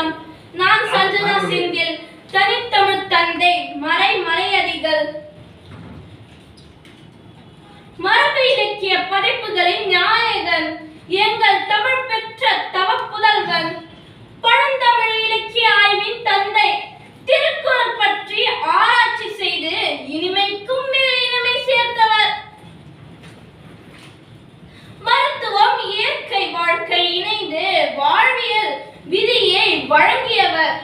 வணக்கம் நான் சஞ்சனா செந்தில் தனித்தமிழ் தந்தை மறை மலையடிகள். மரபு இலக்கிய படைப்புகளின் நாயகன் எங்கள் தமிழ் பெற்ற தவப்புதல்வன் பழந்தமிழ் இலக்கிய ஆய்வின் தந்தை திருக்குறள் பற்றி ஆராய்ச்சி செய்து இனிமைக்கும் மேல் இனிமை சேர்த்தவர். மருத்துவம் இயற்கை வாழ்க்கை இணைந்து வாழ்வியல் விதியை வழங்கியவர்.